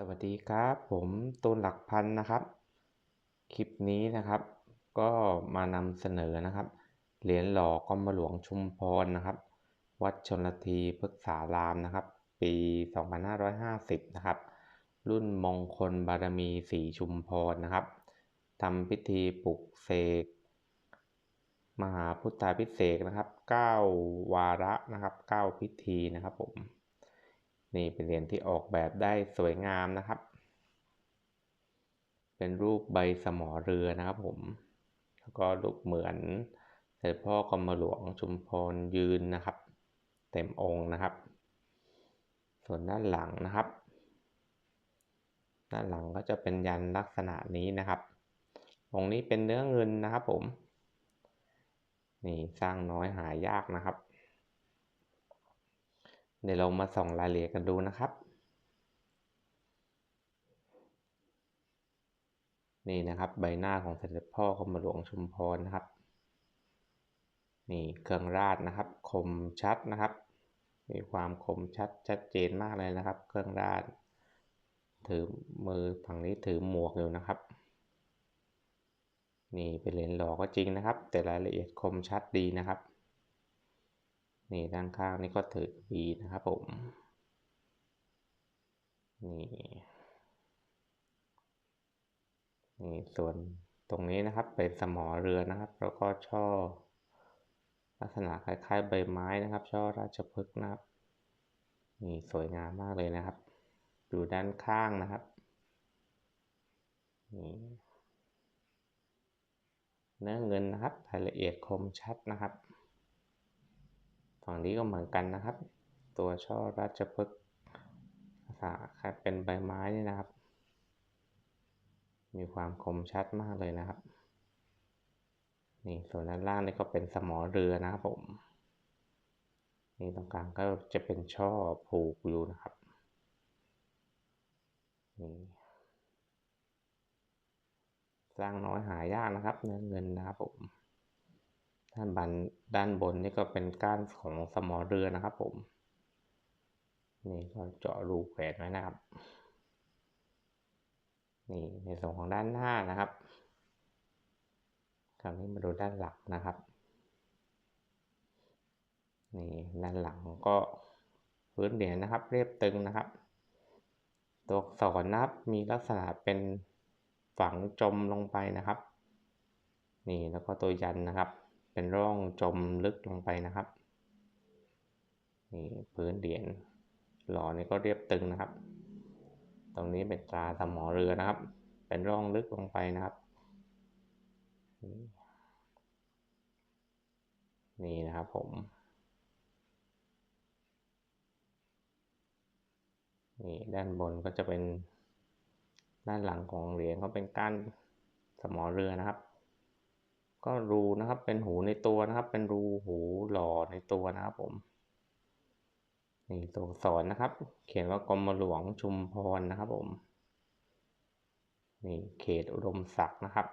สวัสดีครับ ผมตูนหลักพันนะครับ คลิปนี้นะครับ ก็มานำเสนอนะครับ เหรียญหล่อกรมหลวงชุมพรนะครับ วัดชนลทีพฤกษารามนะครับ ปี 2550 นะครับ รุ่นมงคลบารมีสีชุมพรนะครับทำพิธีปลุกเสกมหาพุทธาพิเศษนะครับ 9 วาระนะครับ 9 พิธีนะครับผม นี่เป็นเหรียญที่ออกแบบได้สวยงามนะครับ เป็นรูปใบสมอเรือนะครับผม แล้วก็รูปเหมือนเสด็จพ่อกรมหลวงชุมพรยืนนะครับ เต็มองค์นะครับ ส่วนด้านหลังนะครับ ด้านหลังก็จะเป็นยันลักษณะนี้นะครับ องค์นี้เป็นเนื้อเงินนะครับผม นี่สร้างน้อยหายากนะครับ เดี๋ยวเรามาส่องรายละเอียดกันดูนะครับ นี่นะครับใบหน้าของเสด็จพ่อกรมหลวงชุมพรนะครับ นี่เครื่องราชนะครับ คมชัดนะครับ มีความคมชัดชัดเจนมากเลยนะครับ เครื่องราชถือมือฝั่งนี้ถือหมวกอยู่นะครับ นี่เป็นเหรียญหล่อก็จริงนะครับ แต่รายละเอียดคมชัดดีนะครับ นี่ด้านข้างนี่ก็ถือวีนะครับผม นี่ นี่ส่วนตรงนี้นะครับเป็นสมอเรือนะครับ แล้วก็ช่อ ลักษณะคล้ายๆ ใบไม้นะครับ ช่อราชพฤกษ์นะครับ นี่สวยงามมากเลยนะครับอยู่ด้านข้างนะครับ นี่เนื้อเงินนะครับรายละเอียดคมชัดนะครับ ฝั่งนี้ก็เหมือนกันนะครับ ตัวช่อราชพฤกษ์ลักษณะคล้าเป็นใบไม้นี่นะครับ มีความคมชัดมากเลยนะครับ นี่ส่วนด้านล่างนี่ก็เป็นสมอเรือนะครับผม นี่ตรงกลางก็จะเป็นช่อผูกอยู่นะครับนี่สร้างน้อยหายากนะครับ เนื้อเงินนะครับผม ด้านบนด้านบนนี่ก็เป็นก้านของสมอเรือนะครับ ผม นี่ก็เจาะรูแขวนไว้นะครับ นี่ในส่วนของด้านหน้านะครับคราวนี้มาดูด้านหลังนะครับ นี่ด้านหลังก็พื้นเหรียญนะครับ เรียบตึงนะครับ ตัวอักษรนะครับมีลักษณะเป็นฝังจมลงไปนะครับ นี่แล้วก็ตัวยันนะครับ เป็นร่องจมลึกลงไปนะครับนี่พื้นเหรียญหล่อนี่ก็เรียบตึงนะครับ ตรงนี้เป็นตราสมอเรือนะครับ เป็นร่องลึกลงไปนะครับ นี่นะครับผม นี่ด้านบนก็จะเป็นด้านหลังของเหรียญเขาเป็นก้านสมอเรือนะครับ ก็รูนะครับเป็นหูในตัวนะครับ เป็นรูหูหล่อในตัวนะครับผมนี่ตัวสอนนะครับ เขียนว่ากรมหลวงชุมพรนะครับผมนี่เขตอุดมศักดิ์นะครับ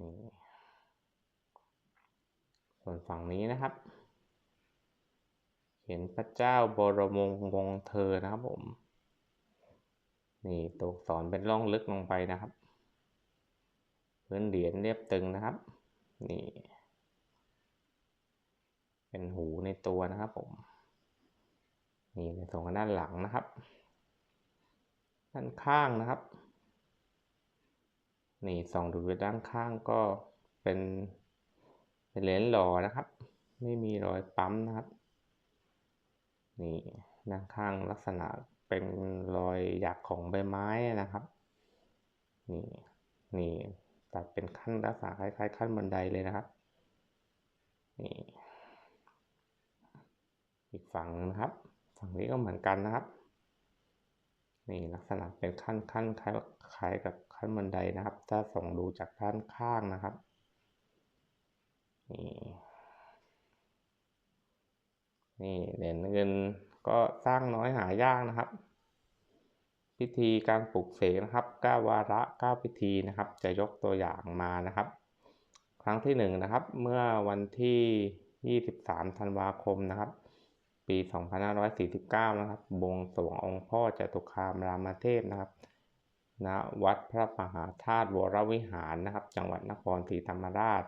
นี่ส่วนฝั่งนี้นะครับเห็นพระเจ้าบรมวงศ์เธอนะครับผมนี่ตัวสอักษรเป็นร่องลึกลงไปนะครับ พื้นเหรียญเรียบตึงนะครับ นี่ เป็นหูในตัวนะครับผม นี่ในส่วนของด้านหลังนะครับ ด้านข้างนะครับ นี่ส่องดูด้านข้างก็เป็นเป็นเหรียญหล่อนะครับ ไม่มีรอยปั๊มนะครับ นี่ด้านข้างลักษณะเป็นรอยหยักของใบไม้นะครับ นี่ นี่ ตัดเป็นขั้นลักษณะคล้ายๆขั้นบันไดเลยนะครับนี่อีกฝั่งนะครับ ฝั่งนี้ก็เหมือนกันนะครับ นี่ลักษณะเป็นขั้นขั้นคล้ายคล้ายกับขั้นบันไดนะครับ ถ้าส่องดูจากด้านข้างนะครับนี่นี่เหรียญเงินก็สร้างน้อยหายากนะครับ พิธีการปลุกเสกนะครับ9วาระ9พิธีนะครับ จะยกตัวอย่างมานะครับ ครั้งที่1นนะครับ เมื่อวันที่ 23 ธันวาคมนะครับ ปี 2549 นะครับบวงสรวงองค์พ่อจตุคามรามเทพนะครับณวัดพระมหาธาตุวรวิหารนะครับ จังหวัดนครศรีธรรมราช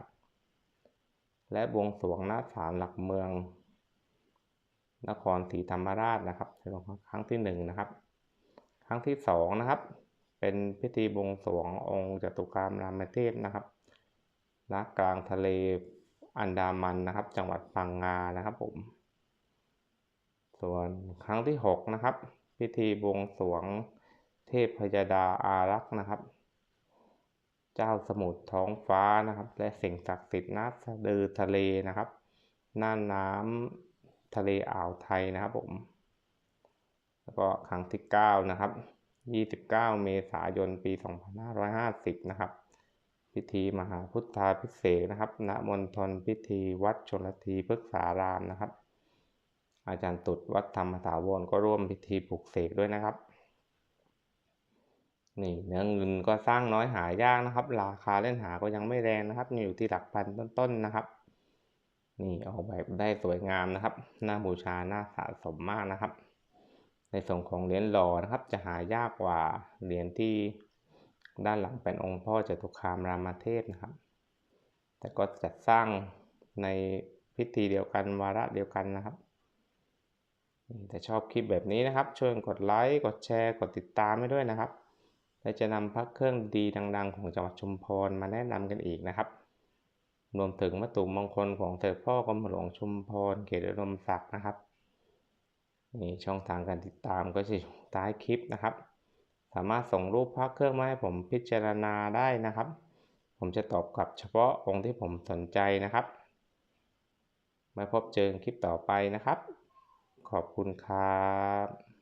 และบวงสรวงณศาลหลักเมือง นครศรีธรรมราชนะครับเป็นครั้งที่หนึ่งนะครับ ครั้งที่สองนะครับ เป็นพิธีบวงสรวงองค์จตุคามรามเทพนะครับณกลางทะเลอันดามันนะครับ จังหวัดพังงานะครับผม ส่วนครั้งที่หกนะครับ พิธีบวงสรวงเทพพยดาอารักษ์นะครับ เจ้าสมุทรท้องฟ้านะครับ และสิ่งศักดิ์สิทธิ์ณสะดือทะเลนะครับน้านน้ำทะเลอ่าวไทยนะครับผม แล้วก็ครั้งที่เก้านะครับ 29 เมษายน ปี 2550 นะครับ พิธีมหาพุทธาพิเศษนะครับ ณ มณฑลพิธีวัดชนลทีพฤกษารามนะครับ อาจารย์ตุดวัดธรรมถาวรก็ร่วมพิธีปลุกเสกด้วยนะครับ นี่เนื้อเงินก็สร้างน้อยหายากนะครับ ราคาเล่นหาก็ยังไม่แรงนะครับ อยู่ที่หลักพันต้นๆนะครับนี่ออกแบบได้สวยงามนะครับ น่าบูชา น่าสะสมมากนะครับ ในส่วนของเหรียญหล่อนะครับ จะหายากกว่าเหรียญที่ด้านหลังเป็นองค์พ่อจตุคามรามเทพนะครับ แต่ก็จัดสร้างในพิธีเดียวกันวาระเดียวกันนะครับถ้าชอบคลิปแบบนี้นะครับ ช่วยกดไลค์กดแชร์ กดติดตามให้ด้วยนะครับ และจะนำพักเครื่องดีดัง ๆ ของจังหวัดชุมพรมาแนะนำกันอีกนะครับ รวมถึงวัตถุมงคลของเสด็จพ่อกรมหลวงชุมพรเขตอุดมศักดิ์นะครับ นี่ช่องทางการติดตามก็จะอยู่ใต้คลิปนะครับ สามารถส่งรูปพระเครื่องมาให้ผมพิจารณาได้นะครับ ผมจะตอบกลับเฉพาะองค์ที่ผมสนใจนะครับไว้พบเจอคลิปต่อไปนะครับ ขอบคุณครับ